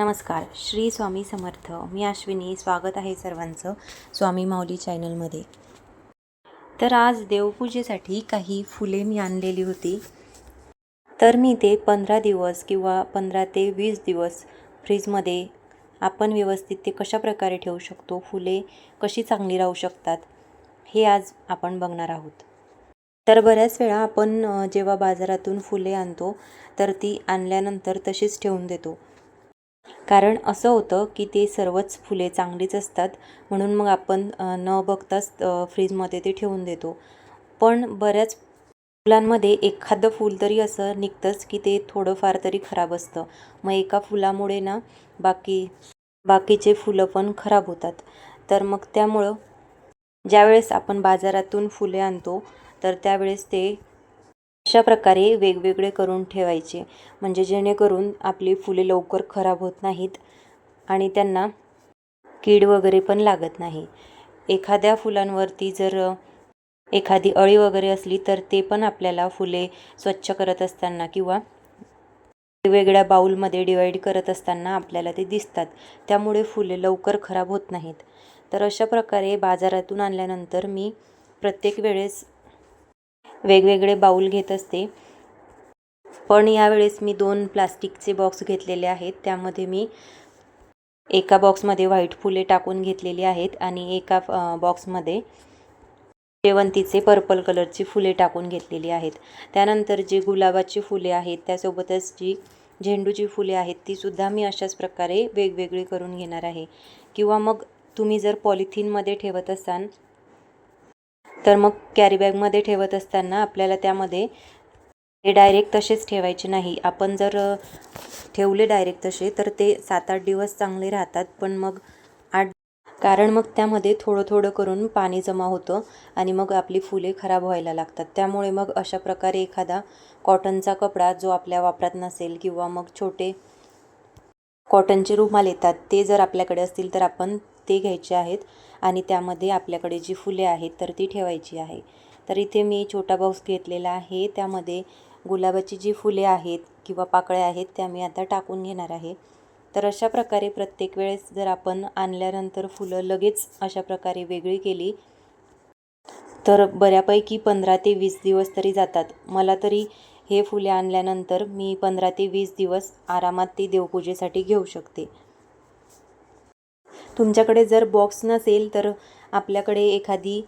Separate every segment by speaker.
Speaker 1: नमस्कार श्री स्वामी समर्थ. मी अश्विनी स्वागत आहे सर्वांचं स्वामी माऊली चॅनलमध्ये. तर आज देवपूजेसाठी काही फुले मी आणलेली होती. तर मी ते पंधरा दिवस किंवा पंधरा ते वीस दिवस फ्रीजमध्ये आपण व्यवस्थित ते कशा प्रकारे ठेवू शकतो फुले कशी चांगली राहू शकतात हे आज आपण बघणार आहोत. तर बऱ्याच वेळा आपण जेव्हा बाजारातून फुले आणतो तर ती आणल्यानंतर तशीच ठेवून देतो. कारण असं होतं की ते सर्वच फुले चांगलीच असतात म्हणून मग आपण न बघताच फ्रीजमध्ये ते ठेवून देतो. पण बऱ्याच फुलांमध्ये एखादं फूल तरी असं निघतंच की ते थोडंफार तरी खराब असतं. मग एका फुलामुळे ना बाकी बाकीचे फुलं पण खराब होतात. तर मग त्यामुळं ज्यावेळेस आपण बाजारातून फुले आणतो तर त्यावेळेस ते अशा प्रकारे वेगवेगळे करून ठेवायचे. म्हणजे जेणेकरून आपली फुले लवकर खराब होत नाहीत आणि त्यांना कीड वगैरे पण लागत नाही. एखाद्या फुलांवरती जर एखादी अळी वगैरे असली तर ते पण आपल्याला फुले स्वच्छ करत असताना किंवा वेगवेगळ्या बाऊलमध्ये डिवाईड करत असताना आपल्याला ते दिसतात. त्यामुळे फुले लवकर खराब होत नाहीत. तर अशा प्रकारे बाजारातून आणल्यानंतर मी प्रत्येक वेळेस वेगवेगळे बाऊल घेत असते. पण यावेळेस मी दोन प्लास्टिकचे बॉक्स घेतलेले आहेत. त्यामध्ये मी एका बॉक्समध्ये व्हाईट फुले टाकून घेतलेली आहेत आणि एका बॉक्समध्ये शेवंतीचे पर्पल कलरची फुले टाकून घेतलेली आहेत. त्यानंतर जी गुलाबाची फुले आहेत त्यासोबतच जी झेंडूची फुले आहेत तीसुद्धा मी अशाच प्रकारे वेगवेगळी करून घेणार आहे. किंवा मग तुम्ही जर पॉलिथिनमध्ये ठेवत असाल तर मग कॅरीबॅगमध्ये ठेवत असताना आपल्याला त्यामध्ये हे डायरेक्ट तसेच ठेवायचे नाही. आपण जर ठेवले डायरेक्ट तसे तर ते सात आठ दिवस चांगले राहतात. पण मग आठ कारण मग त्यामध्ये थोडं थोडं करून पाणी जमा होतं आणि मग आपली फुले खराब व्हायला लागतात. त्यामुळे मग अशा प्रकारे एखादा कॉटनचा कपडा जो आपल्या वापरात नसेल किंवा मग छोटे कॉटनचे रुमाल येतात ते जर आपल्याकडे असतील तर आपण ते घ्यायचे आहेत. आणि त्यामध्ये आपल्याकडे जी फुले आहेत तर ती ठेवायची आहे. तर इथे मी छोटा बॉक्स घेतलेला आहे. त्यामध्ये गुलाबाची जी फुले आहेत किंवा पाकळ्या आहेत त्या मी आता टाकून घेणार आहे. तर अशा प्रकारे प्रत्येक वेळेस जर आपण आणल्यानंतर फुलं लगेच अशा प्रकारे वेगळी केली तर बऱ्यापैकी पंधरा ते वीस दिवस तरी जातात. मला तरी हे फुले आणल्यानंतर मी पंधरा ते वीस दिवस आरामात ती देवपूजेसाठी घेऊ शकते. तुमच्याकडे जर बॉक्स नसेल तर आपल्याकडे एखादी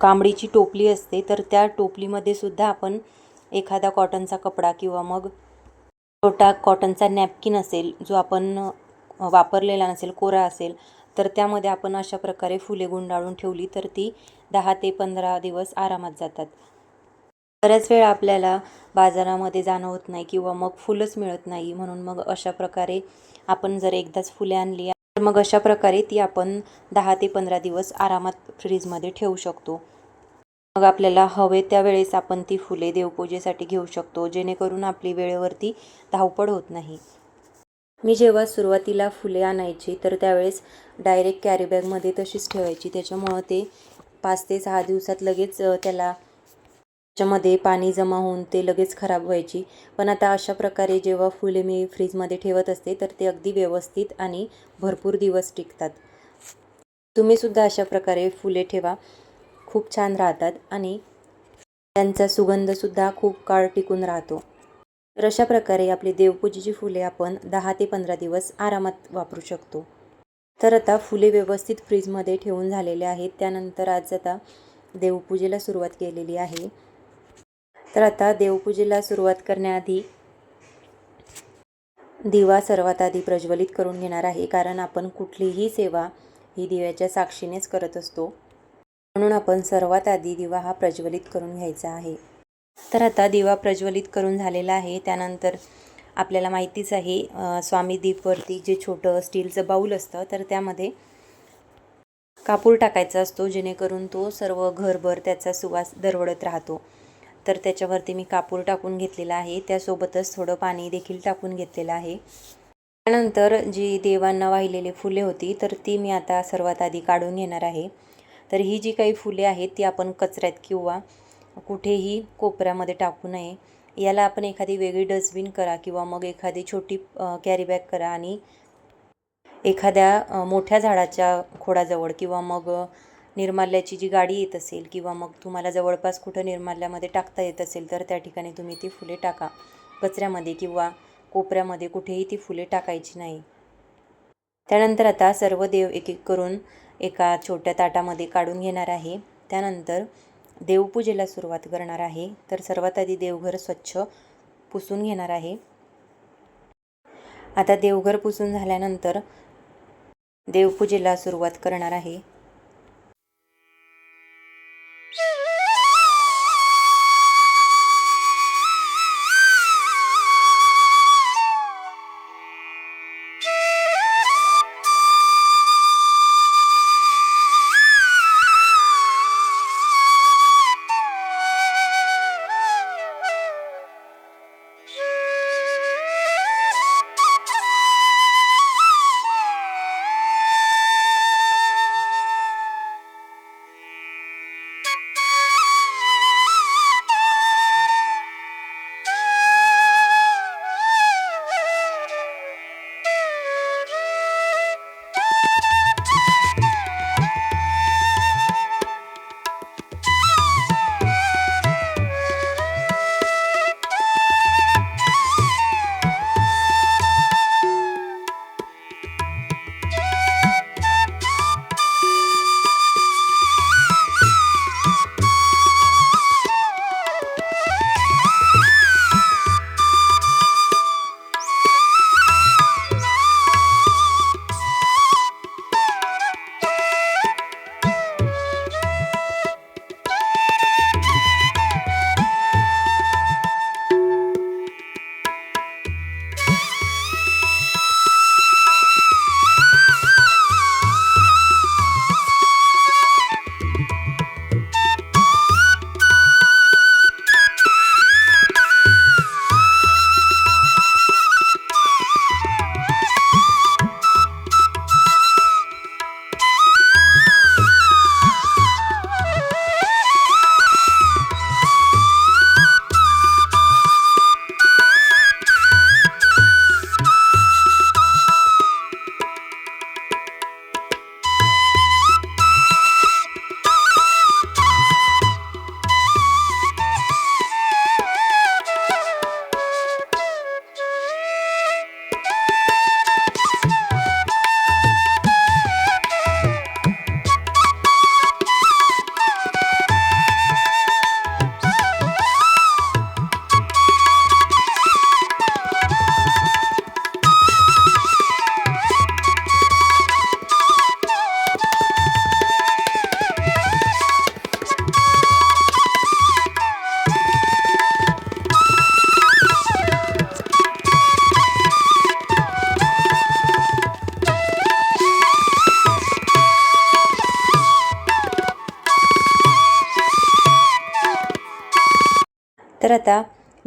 Speaker 1: कांबडीची टोपली असते तर त्या टोपलीमध्ये सुद्धा आपण एखादा कॉटनचा कपडा किंवा मग छोटा कॉटनचा नॅपकिन असेल जो आपण वापरलेला नसेल कोरा असेल तर त्यामध्ये आपण अशा प्रकारे फुले गुंडाळून ठेवली तर ती दहा ते पंधरा दिवस आरामात जातात. बऱ्याच वेळा आपल्याला बाजारामध्ये जाणं होत नाही किंवा मग फुलंच मिळत नाही म्हणून मग अशा प्रकारे आपण जर एकदाच फुले आणली तर मग अशा प्रकारे ती आपण दहा ते पंधरा दिवस आरामात फ्रीजमध्ये ठेवू शकतो. मग आपल्याला हवे त्या वेळेस आपण ती फुले देवपूजेसाठी घेऊ शकतो जेणेकरून आपली वेळेवरती धावपळ होत नाही. मी जेव्हा सुरुवातीला फुले आणायची तर त्यावेळेस डायरेक्ट कॅरीबॅगमध्ये तशीच ठेवायची. त्याच्यामुळं ते पाच ते सहा दिवसात लगेच त्याला त्याच्यामध्ये पाणी जमा होऊन ते लगेच खराब व्हायची. पण आता अशा प्रकारे जेव्हा फुले मी फ्रीजमध्ये ठेवत असते तर ते अगदी व्यवस्थित आणि भरपूर दिवस टिकतात. तुम्हीसुद्धा अशा प्रकारे फुले ठेवा. खूप छान राहतात आणि त्यांचा सुगंधसुद्धा खूप काळ टिकून राहतो. तर अशा प्रकारे आपली देवपूजेची फुले आपण दहा ते पंधरा दिवस आरामात वापरू शकतो. तर आता फुले व्यवस्थित फ्रीजमध्ये ठेवून झालेले आहेत. त्यानंतर आज आता देवपूजेला सुरुवात केलेली आहे. तर आता देवपूजेला सुरुवात करण्याआधी दिवा सर्वात आधी प्रज्वलित करून घेणार आहे कारण आपण कुठलीही सेवा ही दिव्याच्या साक्षीनेच करत असतो. म्हणून आपण सर्वात आधी दिवा हा प्रज्वलित करून घ्यायचा आहे. तर आता दिवा प्रज्वलित करून झालेला आहे. त्यानंतर आपल्याला माहितीच आहे स्वामी दीपवरती जे छोटं स्टीलचं बाऊल असतं तर त्यामध्ये कापूर टाकायचा असतो जेणेकरून तो सर्व घरभर त्याचा सुवास दरवडत राहतो. तर त्याच्यावरती मी कापूर टाकून घेतलेला आहे. त्यासोबतच थोडं पाणी देखील टाकून घेतलेलं आहे. त्यानंतर जी देवांना वाहिलेली फुले होती तर ती मी आता सर्वात आधी काढून घेणार आहे. तर ही जी काही फुले आहेत ती आपण कचऱ्यात किंवा कुठेही कोपऱ्यामध्ये टाकू नये. याला आपण एखादी वेगळी डस्टबिन करा किंवा मग एखादी छोटी कॅरीबॅग करा आणि एखाद्या मोठ्या झाडाच्या खोडाजवळ किंवा मग निर्माल्याची जी गाडी येत असेल किंवा मग तुम्हाला जवळपास कुठं निर्माल्यामध्ये टाकता येत असेल तर त्या ठिकाणी तुम्ही ती फुले टाका. कचऱ्यामध्ये किंवा कोपऱ्यामध्ये कुठेही ती फुले टाकायची नाही. त्यानंतर आता सर्व देव एक एक करून एका छोट्या ताटामध्ये काढून घेणार आहे. त्यानंतर देवपूजेला सुरुवात करणार आहे. तर सर्वात आधी देवघर स्वच्छ पुसून घेणार आहे. आता देवघर पुसून झाल्यानंतर देवपूजेला सुरुवात करणार आहे.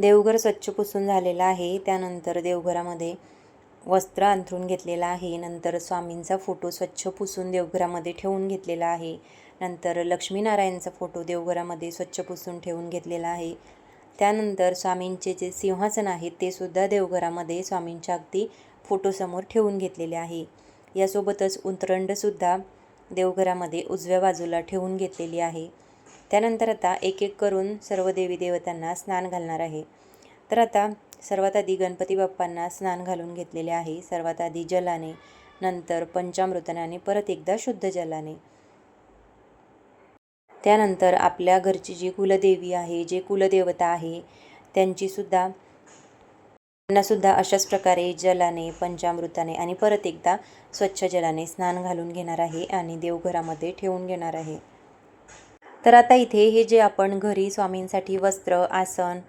Speaker 1: देवघर स्वच्छ पुसून झालेलं आहे. त्यानंतर देवघरामध्ये वस्त्र अंथरून घेतलेलं आहे. नंतर स्वामींचा फोटो स्वच्छ पुसून देवघरामध्ये ठेवून घेतलेला आहे. नंतर लक्ष्मीनारायणचा फोटो देवघरामध्ये स्वच्छ पुसून ठेवून घेतलेला आहे. त्यानंतर स्वामींचे जे सिंहासन आहेत ते सुद्धा देवघरामध्ये स्वामींच्या अगदी फोटोसमोर ठेवून घेतलेले आहे. यासोबतच उंतरंडसुद्धा देवघरामध्ये उजव्या बाजूला ठेवून घेतलेली आहे. त्यानंतर आता एक एक करून सर्व देवी देवतांना स्नान घालणार आहे. तर आता सर्वात आधी गणपती बाप्पांना स्नान घालून घेतलेले आहे. सर्वात आधी जलाने नंतर पंचामृताने आणि परत एकदा शुद्ध जलाने. त्यानंतर आपल्या घरची जी कुलदेवी आहे जे कुलदेवता आहे त्यांचीसुद्धा त्यांनासुद्धा अशाच प्रकारे जलाने पंचामृताने आणि परत एकदा स्वच्छ जलाने स्नान घालून घेणार आहे आणि देवघरामध्ये ठेवून घेणार आहे. तर आता इथे हे जे आपण घरी स्वामींसाठी वस्त्र आसन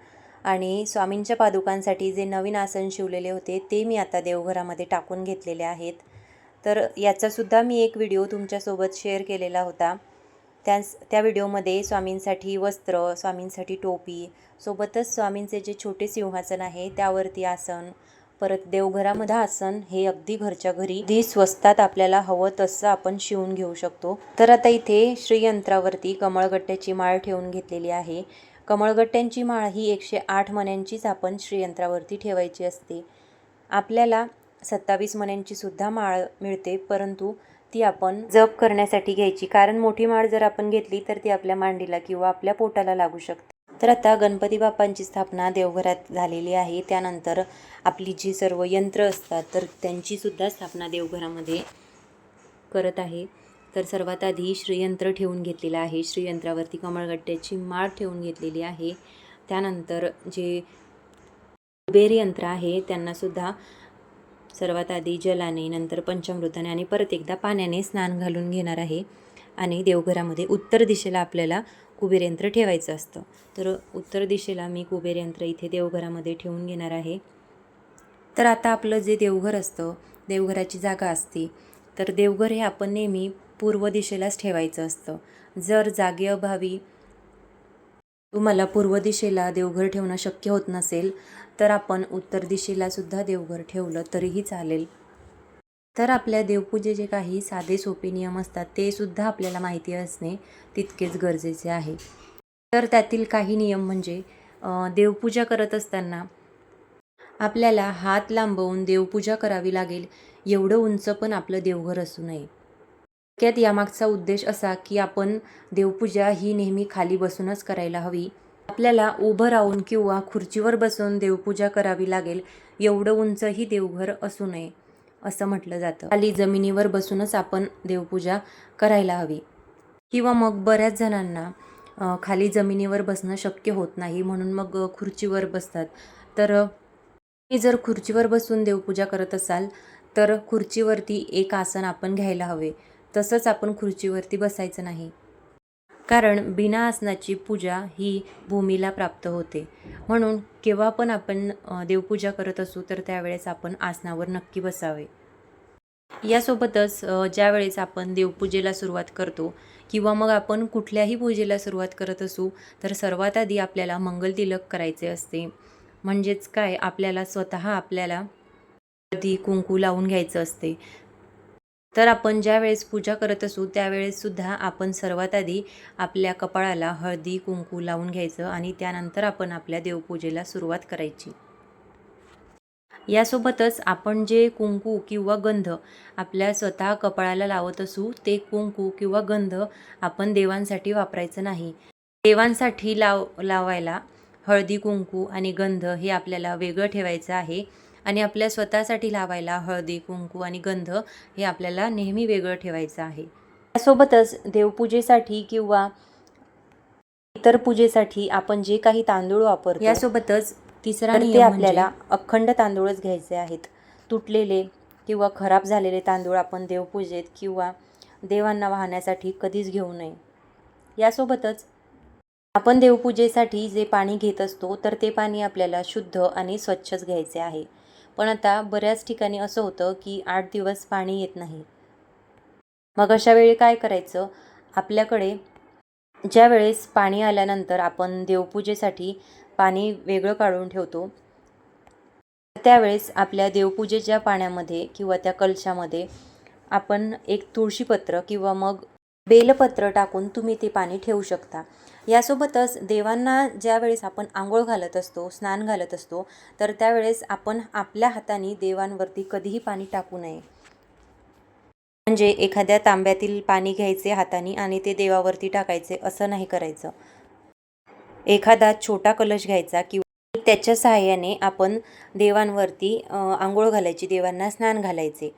Speaker 1: आणि स्वामींच्या पादुकांसाठी जे नवीन आसन शिवलेले होते ते मी आता देवघरामध्ये टाकून घेतलेले आहेत. तर याचासुद्धा मी एक व्हिडिओ तुमच्यासोबत शेअर केलेला होता. त्याच त्या व्हिडिओमध्ये स्वामींसाठी वस्त्र स्वामींसाठी टोपी सोबतच स्वामींचे जे छोटे सिंहासन आहे त्यावरती आसन परत देवघरामध्ये आसन हे अगदी घरच्या घरी अगदी स्वस्तात आपल्याला हवं तसं आपण शिवून घेऊ शकतो. तर आता इथे श्रीयंत्रावरती कमळगट्ट्याची माळ ठेवून घेतलेली आहे. कमळगट्ट्यांची माळ ही एकशे आठ मण्यांचीच आपण श्रीयंत्रावरती ठेवायची असते. आपल्याला सत्तावीस मण्यांची सुद्धा माळ मिळते परंतु ती आपण जप करण्यासाठी घ्यायची. कारण मोठी माळ जर आपण घेतली तर ती आपल्या मांडीला किंवा आपल्या पोटाला लागू शकते. तर आता गणपती बाप्पांची स्थापना देवघरात झालेली आहे. त्यानंतर आपली जी सर्व यंत्र असतात तर त्यांचीसुद्धा स्थापना देवघरामध्ये करत आहे. तर सर्वात आधी श्रीयंत्र ठेवून घेतलेलं आहे. श्रीयंत्रावरती कमळगट्ट्याची माळ ठेवून घेतलेली आहे. त्यानंतर जे कुबेर यंत्र आहे त्यांनासुद्धा सर्वात आधी जलाने नंतर पंचामृताने आणि परत एकदा पाण्याने स्नान घालून घेणार आहे. आणि देवघरामध्ये उत्तर दिशेला आपल्याला कुबेर यंत्र ठेवायचं असतं. तर उत्तर दिशेला मी कुबेर यंत्र इथे देवघरामध्ये ठेवून घेणार आहे. तर आता आपलं जे देवघर असतं देवघराची जागा असते. तर देवघर हे आपण नेहमी पूर्व दिशेलाच ठेवायचं असतं. जर जागेअभावी तुम्हाला पूर्व दिशेला देवघर ठेवणं शक्य होत नसेल तर आपण उत्तर दिशेलासुद्धा देवघर ठेवलं तरीही चालेल. तर आपल्या देवपूजेचे काही साधे सोपे नियम असतात ते सुद्धा आपल्याला माहिती असणे तितकेच गरजेचे आहे. तर त्यातील काही नियम म्हणजे देवपूजा करत असताना आपल्याला हात लांबवून देवपूजा करावी लागेल एवढं उंच पण आपलं देवघर असू नये. थोडक्यात यामागचा उद्देश असा की आपण देवपूजा ही नेहमी खाली बसूनच करायला हवी. आपल्याला उभं राहून किंवा खुर्चीवर बसून देवपूजा करावी लागेल एवढं उंचही देवघर असू नये. असं म्हटलं जातं. खाली जमिनीवर बसूनच आपण देवपूजा करायला हवी. किंवा मग बऱ्याच जणांना खाली जमिनीवर बसणं शक्य होत नाही म्हणून मग खुर्चीवर बसतात. तर तुम्ही जर खुर्चीवर बसून देवपूजा करत असाल तर खुर्चीवरती एक आसन आपण घ्यायला हवे. तसंच आपण खुर्चीवरती बसायचं नाही. कारण बिना आसनाची पूजा ही भूमीला प्राप्त होते. म्हणून केव्हा पण आपण देवपूजा करत असू तर त्यावेळेस आपण आसनावर नक्की बसावे. यासोबतच ज्यावेळेस आपण देवपूजेला सुरुवात करतो किंवा मग आपण कुठल्याही पूजेला सुरुवात करत असू तर सर्वात आधी आपल्याला मंगलतिलक करायचे असते. म्हणजेच काय? आपल्याला स्वतः आपल्याला हळदी कुंकू लावून घ्यायचं असते. तर आपण ज्या वेळेस पूजा करत असू त्यावेळेससुद्धा आपण सर्वात आधी आपल्या कपाळाला हळदी कुंकू लावून घ्यायचं आणि त्यानंतर आपण आपल्या देवपूजेला सुरुवात करायची. यासोबतच आपण जे कुंकू किंवा गंध आपल्या स्वतः कपाळाला लावत असू ते कुंकू किंवा गंध आपण देवांसाठी वापरायचं नाही. देवांसाठी लाव लावायला हळदी कुंकू आणि गंध हे आपल्याला वेगळं ठेवायचं आहे. आणि आपल्या स्वतःसाठी लावायला हळदी कुंकू आणि गंध हे आपल्याला नेहमी वेगळं ठेवायचं आहे. त्यासोबतच देवपूजेसाठी किंवा इतर पूजेसाठी आपण जे काही तांदूळ वापरतो यासोबतच तिसरा नियम आपल्याला अखंड तांदूळच घ्यायचे आहेत. तुटलेले किंवा खराब झालेले तांदूळ आपण देवपूजेत किंवा देवांना वाहण्यासाठी कधीच घेऊ नये. यासोबतच आपण देवपूजेसाठी जे पाणी घेत असतो तर ते पाणी आपल्याला शुद्ध आणि स्वच्छच घ्यायचे आहे. पण आता बऱ्याच ठिकाणी असं होतं की आठ दिवस पाणी येत नाही. मग अशा वेळी काय करायचं? आपल्याकडे ज्या वेळेस पाणी आल्यानंतर आपण देवपूजेसाठी पाणी वेगळं काढून ठेवतो त्यावेळेस आपल्या देवपूजेच्या पाण्यामध्ये किंवा त्या कलशामध्ये आपण एक तुळशीपत्र किंवा मग बेलपत्र टाकून तुम्ही ते पाणी ठेवू शकता. यासोबतच देवांना ज्यावेळेस आपण आंघोळ घालत असतो स्नान घालत असतो तर त्यावेळेस आपण आपल्या हाताने देवांवरती कधीही पाणी टाकू नये. म्हणजे एखाद्या तांब्यातील पाणी घ्यायचे हाताने आणि ते देवावरती टाकायचे असं नाही करायचं. एखादा छोटा कलश घ्यायचा किंवा त्याच्या सहाय्याने आपण देवांवरती आंघोळ घालायची देवांना स्नान घालायचे.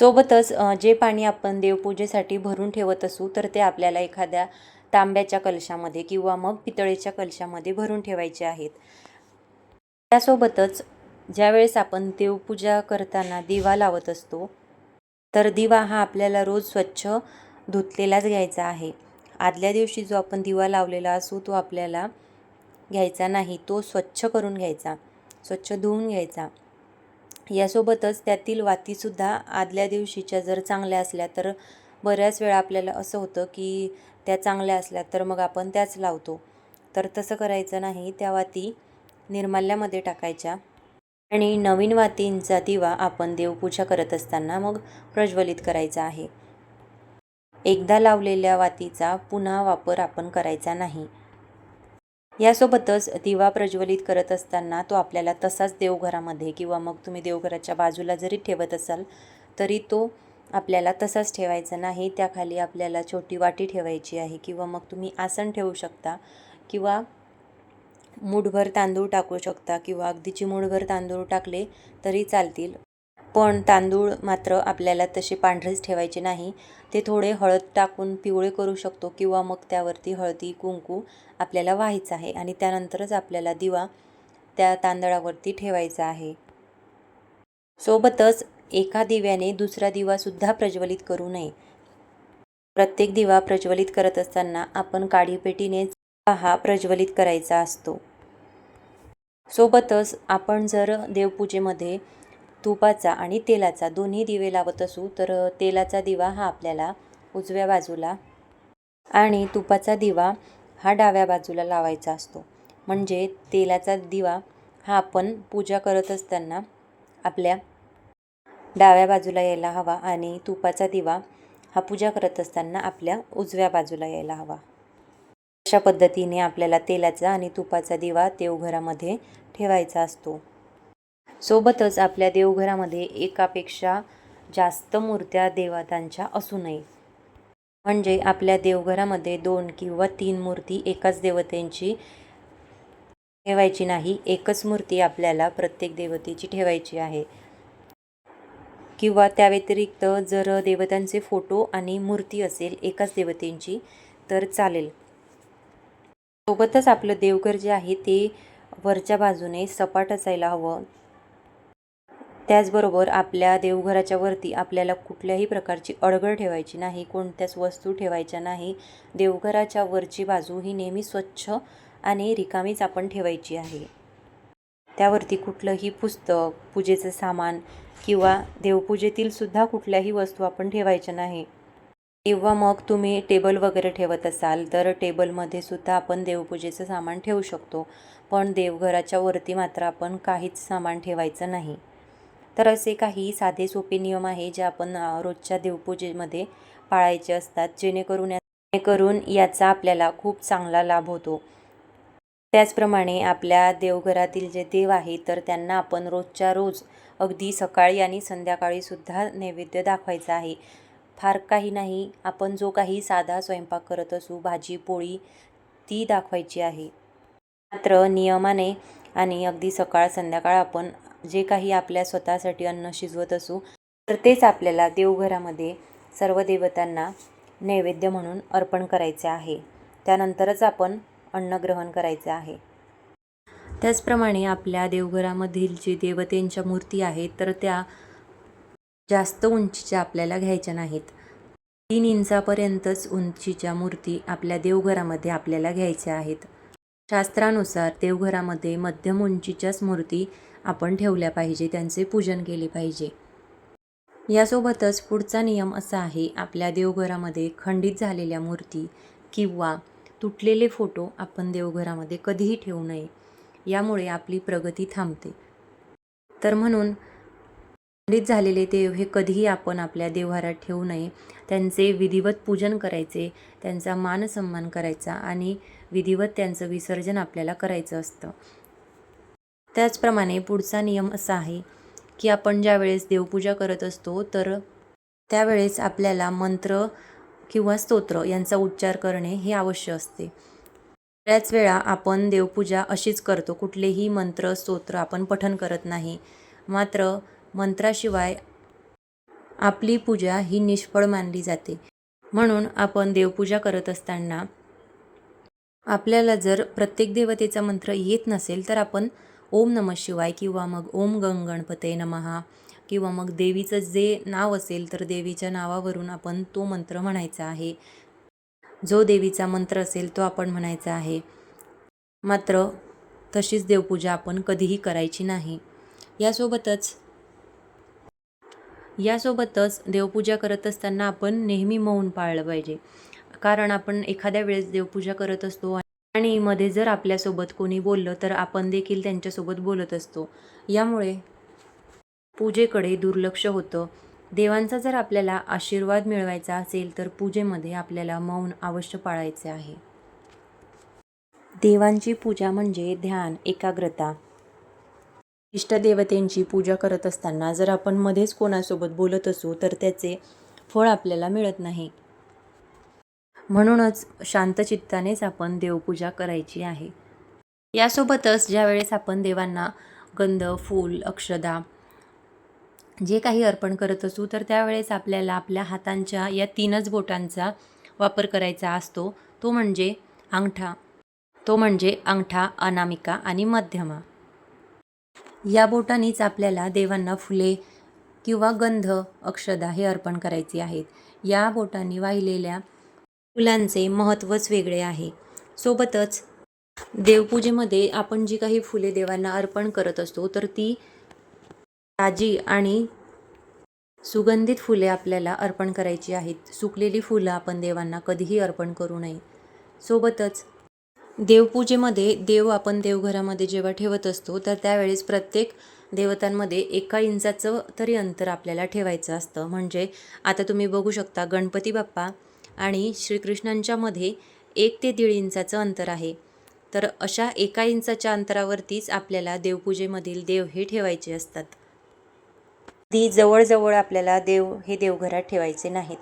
Speaker 1: सोबतच जे पाणी आपण देवपूजेसाठी भरून ठेवत असू तर ते आपल्याला एखाद्या तांब्याच्या कलशामध्ये किंवा मग पितळेच्या कलशामध्ये भरून ठेवायचे आहेत. त्यासोबतच ज्यावेळेस आपण देवपूजा करताना दिवा लावत असतो तर दिवा हा आपल्याला रोज स्वच्छ धुतलेलाच घ्यायचा आहे. आदल्या दिवशी जो आपण दिवा लावलेला असू तो आपल्याला घ्यायचा नाही तो स्वच्छ करून घ्यायचा स्वच्छ धुवून घ्यायचा. यासोबतच त्यातील वातीसुद्धा आदल्या दिवशीच्या जर चांगल्या असल्या तर बऱ्याच वेळा आपल्याला असं होतं की त्या चांगल्या असल्या तर मग आपण त्याच लावतो. तर तसं करायचं नाही त्या वाती निर्माल्यामध्ये टाकायच्या आणि नवीन वातींचा दिवा आपण देवपूजा करत असताना मग प्रज्वलित करायचा आहे. एकदा लावलेल्या वातीचा पुन्हा वापर आपण करायचा नाही. यासोबतच दिवा प्रज्वलित करत असताना तो आपल्याला तसाच देवघरामध्ये किंवा मग तुम्ही देवघराच्या बाजूला जरी ठेवत असाल तरी तो आपल्याला तसाच ठेवायचा नाही. त्याखाली आपल्याला छोटी वाटी ठेवायची आहे किंवा मग तुम्ही आसन ठेवू शकता किंवा मूठभर तांदूळ टाकू शकता किंवा अगदी चिमूटभर तांदूळ टाकले तरी चालतील. पण तांदूळ मात्र आपल्याला तसे पांढरेच ठेवायचे नाही. ते थोडे हळद टाकून पिवळे करू शकतो किंवा मग त्यावरती हळदी कुंकू आपल्याला व्हायचं आहे आणि त्यानंतरच आपल्याला दिवा त्या तांदळावरती ठेवायचा आहे. सोबतच एका दिव्याने दुसरा दिवासुद्धा प्रज्वलित करू नये. प्रत्येक दिवा प्रज्वलित करत असताना आपण काडीपेटीनेच हा प्रज्वलित करायचा असतो. सोबतच आपण जर देवपूजेमध्ये तुपाचा आणि तेलाचा दोन्ही दिवे लावत असू तर तेलाचा दिवा हा आपल्याला उजव्या बाजूला आणि तुपाचा दिवा हा डाव्या बाजूला लावायचा असतो. म्हणजे तेलाचा दिवा हा आपण पूजा करत असताना आपल्या डाव्या बाजूला यायला हवा आणि तुपाचा दिवा हा पूजा करत असताना आपल्या उजव्या बाजूला यायला हवा. अशा पद्धतीने आपल्याला तेलाचा आणि तुपाचा दिवा देवघरामध्ये ठेवायचा असतो. सोबतच आपल्या देवघरामध्ये एकापेक्षा जास्त मूर्त्या देवतांच्या असू नये म्हणजे आपल्या देवघरामध्ये दोन किंवा तीन मूर्ती एकाच देवतेंची ठेवायची नाही एकच मूर्ती आपल्याला प्रत्येक देवतेची ठेवायची आहे. किंवा त्या व्यतिरिक्त जर देवतांचे फोटो आणि मूर्ती असेल एकाच देवतेंची तर चालेल. सोबतच आपलं देवघर जे आहे ते वरच्या बाजूने सपाट असायला हवं. त्याचबरोबर आपल्या देवघराच्या वरती आपल्याला कुठल्याही प्रकारची अडगळ ठेवायची नाही कोणत्याच वस्तू ठेवायच्या नाही. देवघराच्या वरची बाजू ही नेहमी स्वच्छ आणि रिकामीच आपण ठेवायची आहे. त्यावरती कुठलंही पुस्तक पूजेचं सामान किंवा देवपूजेतील सुद्धा कुठल्याही वस्तू आपण ठेवायच्या नाही. किंवा मग तुम्ही टेबल वगैरे ठेवत असाल तर टेबलमध्ये सुद्धा आपण देवपूजेचं सामान ठेवू शकतो. पण देवघराच्या वरती मात्र आपण काहीच सामान ठेवायचं नाही. तर असे काही साधे सोपे नियम आहे जे आपण रोजच्या देवपूजेमध्ये पाळायचे असतात जेणेकरून जेणेकरून याचा आपल्याला खूप चांगला लाभ होतो. त्याचप्रमाणे आपल्या देवघरातील जे देव आहे तर त्यांना आपण रोजच्या रोज अगदी सकाळी आणि संध्याकाळी सुद्धा नैवेद्य दाखवायचा आहे. फार काही नाही आपण जो काही साधा स्वयंपाक करत असू भाजी पोळी ती दाखवायची आहे. मात्र नियमाने आणि अगदी सकाळ संध्याकाळ आपण जे काही आपल्या स्वतःसाठी अन्न शिजवत असू तर तेच आपल्याला देवघरामध्ये सर्व देवतांना नैवेद्य म्हणून अर्पण करायचे आहे. त्यानंतरच आपण अन्न ग्रहण करायचे आहे. त्याचप्रमाणे आपल्या देवघरामधील जे देवतेंच्या मूर्ती आहेत तर त्या जास्त उंचीच्या आपल्याला घ्यायच्या नाहीत. तीन इंचापर्यंतच उंचीच्या मूर्ती आपल्या देवघरामध्ये आपल्याला घ्यायच्या आहेत. शास्त्रानुसार देवघरामध्ये मध्यम उंचीच्याच मूर्ती आपण ठेवल्या पाहिजे त्यांचे पूजन केले पाहिजे. यासोबतच पुढचा नियम असा आहे आपल्या देवघरामध्ये खंडित झालेल्या मूर्ती किंवा तुटलेले फोटो आपण देवघरामध्ये कधीही ठेवू नये यामुळे आपली प्रगती थांबते. तर म्हणून खंडित झालेले देव हे कधीही आपण आपल्या देवघरात ठेवू नये त्यांचे विधिवत पूजन करायचे त्यांचा मानसन्मान करायचा आणि विधिवत त्यांचं विसर्जन आपल्याला करायचं असतं. त्याचप्रमाणे पुढचा नियम असा आहे की आपण ज्यावेळेस देवपूजा करत असतो तर त्यावेळेस आपल्याला मंत्र किंवा स्तोत्र यांचा उच्चार करणे हे आवश्यक असते. बऱ्याच वेळा आपण देवपूजा अशीच करतो कुठलेही मंत्र स्तोत्र आपण पठन करत नाही. मात्र मंत्राशिवाय आपली पूजा ही निष्फळ मानली जाते. म्हणून आपण देवपूजा करत असताना आपल्याला जर प्रत्येक देवतेचा मंत्र येत नसेल तर आपण ओम नम शिवाय किंवा मग ओम गंग गणपते नमहा किंवा मग देवीचं जे नाव असेल तर देवीच्या नावावरून आपण तो मंत्र म्हणायचा आहे. जो देवीचा मंत्र असेल तो आपण म्हणायचा आहे. मात्र तशीच देवपूजा आपण कधीही करायची नाही. यासोबतच यासोबतच देवपूजा करत असताना आपण नेहमी मौन पाळलं पाहिजे. कारण आपण एखाद्या वेळेस देवपूजा करत असतो आणि मध्ये जर आपल्यासोबत कोणी बोललं तर आपण देखील त्यांच्यासोबत बोलत असतो. यामुळे पूजेकडे दुर्लक्ष होतं. देवांचा जर आपल्याला आशीर्वाद मिळवायचा असेल तर पूजेमध्ये आपल्याला मौन अवश्य पाळायचे आहे. देवांची पूजा म्हणजे ध्यान एकाग्रता. इष्टदेवतेंची पूजा करत असताना जर आपण मध्येच कोणासोबत बोलत असू तर त्याचे फळ आपल्याला मिळत नाही. म्हणूनच शांतचित्तानेच आपण देवपूजा करायची आहे. यासोबतच ज्यावेळेस आपण देवांना गंध फूल अक्षदा जे काही अर्पण करत असू तर त्यावेळेस आपल्याला आपल्या हातांच्या या तीनच बोटांचा वापर करायचा असतो. तो म्हणजे अंगठा तो म्हणजे अंगठा अनामिका आणि मध्यमा. या बोटांनीच आपल्याला देवांना फुले किंवा गंध अक्षदा हे अर्पण करायचे आहेत. या बोटांनी वाहिलेल्या फुलांचे महत्त्वच वेगळे आहे. सोबतच देवपूजेमध्ये आपण जी काही फुले देवांना अर्पण करत असतो तर ती ताजी आणि सुगंधित फुले आपल्याला अर्पण करायची आहेत. सुकलेली फुलं आपण देवांना कधीही अर्पण करू नये. सोबतच देवपूजेमध्ये देव आपण देवघरामध्ये जेव्हा ठेवत असतो तर त्यावेळेस प्रत्येक देवतांमध्ये एका इंचाचं तरी अंतर आपल्याला ठेवायचं असतं. म्हणजे आता तुम्ही बघू शकता गणपती बाप्पा आणि श्रीकृष्णांच्यामध्ये एक ते दीड इंचाचं अंतर आहे. तर अशा एका इंचाच्या अंतरावरतीच आपल्याला देवपूजेमधील देव हे ठेवायचे असतात. ती जवळजवळ आपल्याला देव हे देवघरात ठेवायचे नाहीत.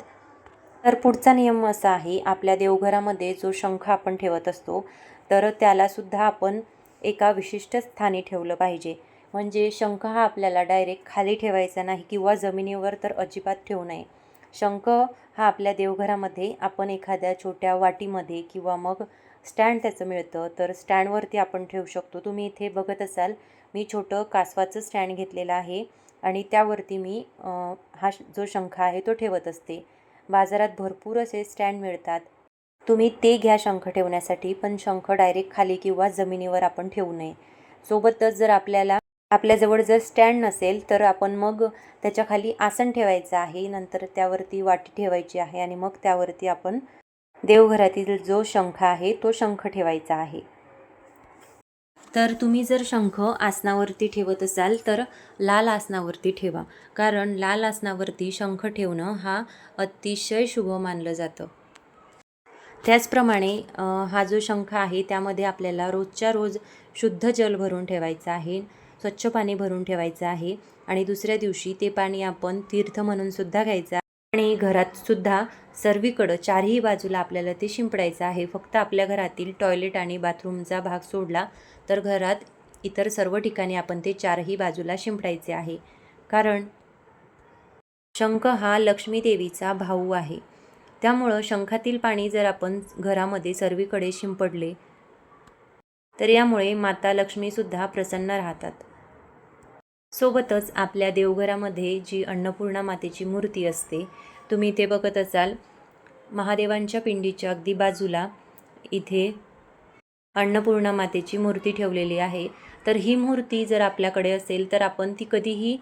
Speaker 1: तर पुढचा नियम असा आहे आपल्या देवघरामध्ये जो शंख आपण ठेवत असतो तर त्यालासुद्धा आपण एका विशिष्ट स्थानी ठेवलं पाहिजे. म्हणजे शंख हा आपल्याला डायरेक्ट खाली ठेवायचा नाही किंवा जमिनीवर तर अजिबात ठेवू नये. शंख हा आपल्या देवघरामध्ये आपण एखाद्या छोट्या वाटीमध्ये किंवा मग स्टँड त्याचं मिळतं. तर स्टँडवरती आपण ठेवू शकतो. तुम्ही इथे बघत असाल मी छोटं कासवाचं स्टँड घेतलेलं आहे आणि त्यावरती मी हा जो शंख आहे तो ठेवत असते. बाजारात भरपूर असे स्टँड मिळतात. तुम्ही ते घ्या शंख ठेवण्यासाठी पण शंख डायरेक्ट खाली किंवा जमिनीवर आपण ठेवू नये. सोबतच जर आपल्याला आपल्याजवळ जर स्टँड नसेल तर आपण मग त्याच्याखाली आसन ठेवायचं आहे. नंतर त्यावरती वाटी ठेवायची आहे आणि मग त्यावरती आपण देवघरातील जो शंख आहे तो शंख ठेवायचा आहे. तर तुम्ही जर शंख आसनावरती ठेवत असाल तर लाल आसनावरती ठेवा. कारण लाल आसनावरती शंख ठेवणं हा अतिशय शुभ मानलं जातं. त्याचप्रमाणे हा जो शंख आहे त्यामध्ये आपल्याला रोजच्या रोज शुद्ध जल भरून ठेवायचं आहे. स्वच्छ पाणी भरून ठेवायचं आहे आणि दुसऱ्या दिवशी ते पाणी आपण तीर्थ म्हणून सुद्धा घ्यायचं आणि घरात सुद्धा सर्वीकडं चारही बाजूला आपल्याला ते शिंपडायचं आहे. फक्त आपल्या घरातील टॉयलेट आणि बाथरूमचा भाग सोडला तर घरात इतर सर्व ठिकाणी आपण ते चारही बाजूला शिंपडायचे आहे. कारण शंख हा लक्ष्मी देवीचा भाऊ आहे. त्यामुळं शंखातील पाणी जर आपण घरामध्ये सर्वीकडे शिंपडले तर यामुळे माता लक्ष्मीसुद्धा प्रसन्न राहतात. सोबतच आपल्या देवघरामध्ये जी अन्नपूर्णा मातेची मूर्ती असते तुम्ही ते बघत असाल महादेवांच्या पिंडीच्या अगदी बाजूला इथे अन्नपूर्णा मातेची मूर्ती ठेवलेली आहे. तर ही मूर्ती जर आपल्याकडे असेल तर आपण ती कधीही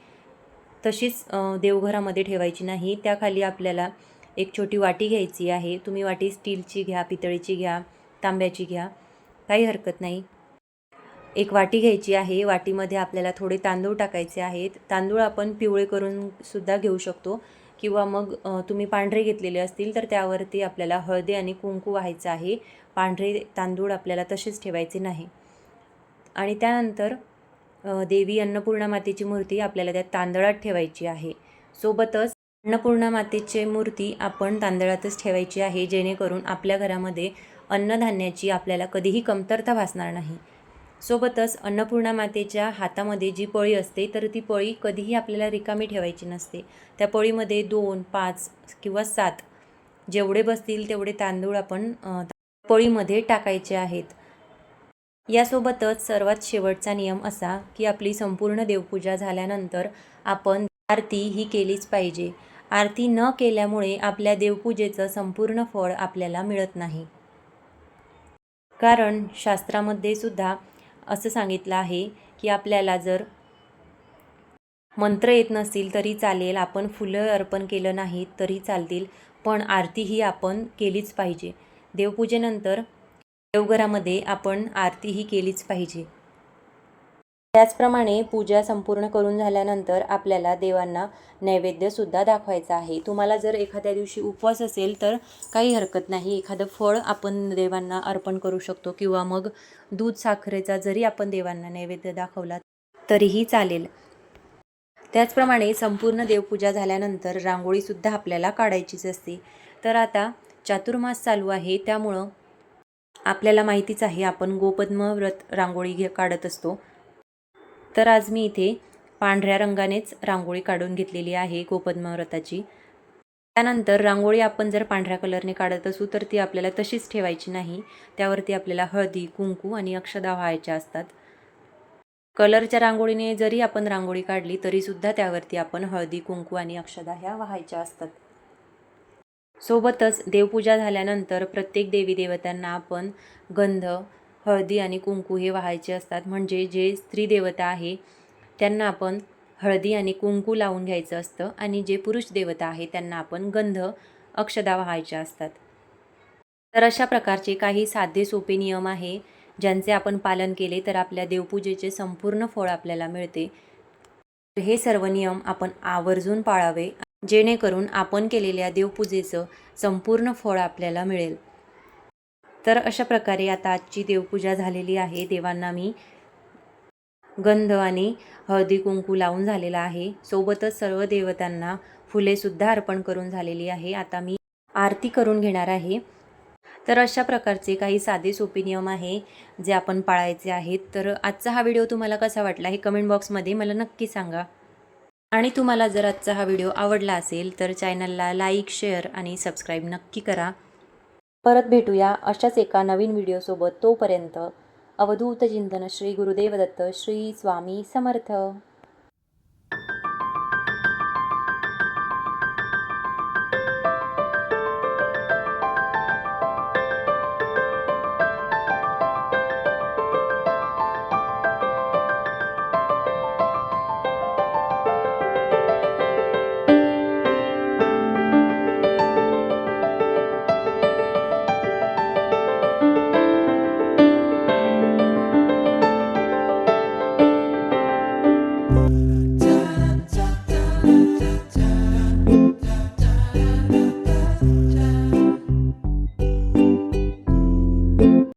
Speaker 1: तशीच देवघरामध्ये ठेवायची नाही. त्याखाली आपल्याला एक छोटी वाटी घ्यायची आहे. तुम्ही वाटी स्टीलची घ्या पितळीची घ्या तांब्याची घ्या. काही हरकत नाही. एक वाटी घ्यायची आहे. वाटीमध्ये आपल्याला थोडे तांदूळ टाकायचे आहेत. तांदूळ आपण पिवळे करून सुद्धा घेऊ शकतो. किंवा मग तुम्ही पांढरे घेतलेले असतील तर त्यावरती आपल्याला हळदी आणि कुंकू व्हायचं आहे. पांढरे तांदूळ आपल्याला तसेच ठेवायचे नाही. आणि त्यानंतर देवी अन्नपूर्णा मातेची मूर्ती आपल्याला त्या तांदळात ठेवायची आहे. सोबतच अन्नपूर्णा मातेची मूर्ती आपण तांदळातच ठेवायची आहे जेणेकरून आपल्या घरामध्ये अन्नधान्याची आपल्याला कधीही कमतरता भासणार नाही. सोबतच अन्नपूर्णा मातेच्या हातामध्ये जी पळी असते तर ती पळी कधीही आपल्याला रिकामी ठेवायची नसते. त्या पळीमध्ये दोन पाच किंवा सात जेवढे बसतील तेवढे तांदूळ आपण पळीमध्ये टाकायचे आहेत. यासोबतच सर्वात शेवटचा नियम असा की आपली संपूर्ण देवपूजा झाल्यानंतर आपण आरती ही केलीच पाहिजे. आरती न केल्यामुळे आपल्या देवपूजेचं संपूर्ण फळ आपल्याला मिळत नाही. कारण शास्त्रामध्ये सुद्धा असं सांगितलं आहे की आपल्याला जर मंत्र येत नसतील तरी चालेल आपण फुलं अर्पण केलं नाही तरी चालतील पण आरती ही आपण केलीच पाहिजे. देवपूजेनंतर देवघरामध्ये आपण आरती ही केलीच पाहिजे. त्याचप्रमाणे पूजा संपूर्ण करून झाल्यानंतर आपल्याला देवांना नैवेद्यसुद्धा दाखवायचा आहे. तुम्हाला जर एखाद्या दिवशी उपवास असेल तर काही हरकत नाही. एखादं फळ आपण देवांना अर्पण करू शकतो किंवा मग दूध साखरेचा जरी आपण देवांना नैवेद्य दाखवला तरीही चालेल. त्याचप्रमाणे संपूर्ण देवपूजा झाल्यानंतर रांगोळीसुद्धा आपल्याला काढायचीच असते. तर आता चातुर्मास चालू आहे. त्यामुळं आपल्याला माहितीच आहे आपण गोपद्म व्रत रांगोळी घे काढत असतो. तर आज मी इथे पांढऱ्या रंगानेच रांगोळी काढून घेतलेली आहे गोपद्मव्रताची त्यानंतर रांगोळी आपण जर पांढऱ्या कलरने काढत असू तर ती आपल्याला तशीच ठेवायची नाही. त्यावरती आपल्याला हळदी कुंकू आणि अक्षदा व्हायच्या असतात. कलरच्या रांगोळीने जरी आपण रांगोळी काढली तरीसुद्धा त्यावरती आपण हळदी कुंकू आणि अक्षदा ह्या व्हायच्या असतात. सोबतच देवपूजा झाल्यानंतर प्रत्येक देवी देवतांना आपण गंध हळदी आणि कुंकू हे व्हायचे असतात. म्हणजे जे स्त्री देवता आहे त्यांना आपण हळदी आणि कुंकू लावून घ्यायचं असतं आणि जे पुरुष देवता आहे त्यांना आपण गंध अक्षदा व्हायच्या असतात. तर अशा प्रकारचे काही साधे सोपे नियम आहे ज्यांचे आपण पालन केले तर आपल्या देवपूजेचे संपूर्ण फळ आपल्याला मिळते. तर हे सर्व नियम आपण आवर्जून पाळावे जेणेकरून आपण केलेल्या देवपूजेचं संपूर्ण फळ आपल्याला मिळेल. तर अशा प्रकारे आता आजची देवपूजा झालेली आहे. देवांना मी गंध आणि हळदी कुंकू लावून झालेला आहे. सोबतच सर्व देवतांना फुलेसुद्धा अर्पण करून झालेली आहे. आता मी आरती करून घेणार आहे. तर अशा प्रकारचे काही साधे सोपे नियम आहे जे आपण पाळायचे आहेत. तर आजचा हा व्हिडिओ तुम्हाला कसा वाटला हे कमेंट बॉक्समध्ये मला नक्की सांगा. आणि तुम्हाला जर आजचा हा व्हिडिओ आवडला असेल तर चॅनलला लाईक शेअर आणि सबस्क्राईब नक्की करा. परत भेटूया अशाच एका नवीन व्हिडिओसोबत तोपर्यंत अवधूत चिंतन श्री गुरुदेव दत्त श्री स्वामी समर्थ.